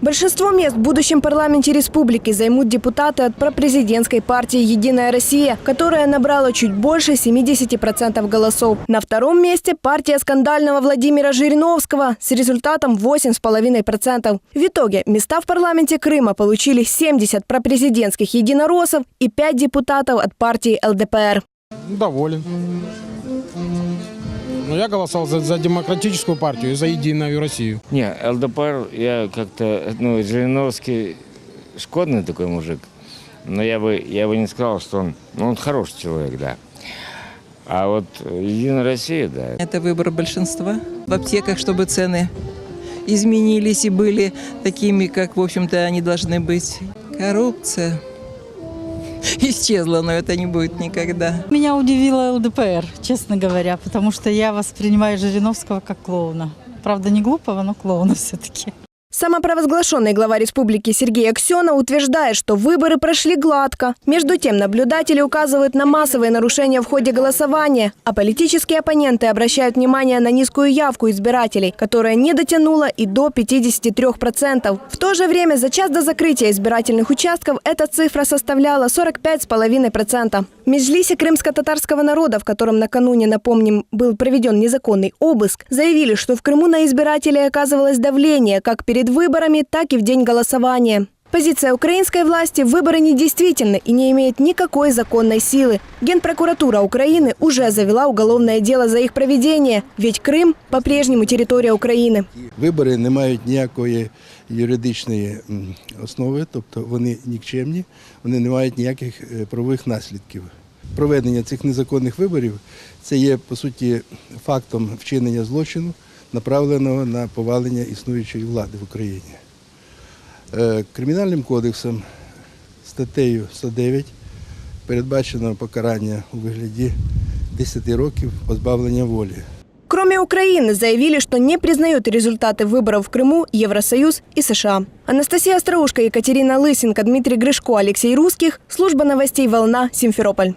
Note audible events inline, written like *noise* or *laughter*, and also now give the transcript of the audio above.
Большинство мест в будущем парламенте республики займут депутаты от пропрезидентской партии «Единая Россия», которая набрала чуть больше 70% голосов. На втором месте партия скандального Владимира Жириновского с результатом 8,5%. В итоге места в парламенте Крыма получили 70 пропрезидентских единороссов и 5 депутатов от партии ЛДПР. Доволен. Но я голосовал за, за демократическую партию и за Единую Россию. Не, ЛДПР, я как-то, ну, Жириновский шкодный такой мужик, но я бы, я бы не сказал, что он, ну, он хороший человек, да. А вот Единая Россия, да, Это выбор большинства. В аптеках, чтобы цены изменились и были такими, как, в общем-то, они должны быть. Коррупция *laughs* исчезла, но это не будет никогда. Меня удивила ЛДПР, честно говоря, потому что я воспринимаю Жириновского как клоуна. Правда, не глупого, но клоуна все-таки. Самопровозглашенный глава республики Сергей Аксенов утверждает, что выборы прошли гладко. Между тем, наблюдатели указывают на массовые нарушения в ходе голосования, а политические оппоненты обращают внимание на низкую явку избирателей, которая не дотянула и до 53%. В то же время за час до закрытия избирательных участков эта цифра составляла 45,5%. В Межлисе крымско-татарского народа, в котором накануне, напомним, был проведен незаконный обыск, заявили, что в Крыму на избирателей оказывалось давление как перед выборами, так и в день голосования. Позиция украинской власти – выборы недействительны и не имеют никакой законной силы. Генпрокуратура Украины уже завела уголовное дело за их проведение, ведь Крым – по-прежнему территория Украины. Вибори не мають ніякої юридичної м, основи, тобто вони нікчемні, вони не мають ніяких е, правових наслідків. Проведення цих незаконних виборів це є по суті фактом вчинення злочину, направленого на повалення існуючої влади в Україні. Е, Кримінальним кодексом статтею 109 передбачено покарання у вигляді 10 років позбавлення волі. Кроме Украины, заявили, что не признают результаты выборов в Крыму Евросоюз и США. Анастасия Остроушка, Екатерина Лысенко, Дмитрий Гришко, Алексей Русских. Служба новостей «Волна», Симферополь.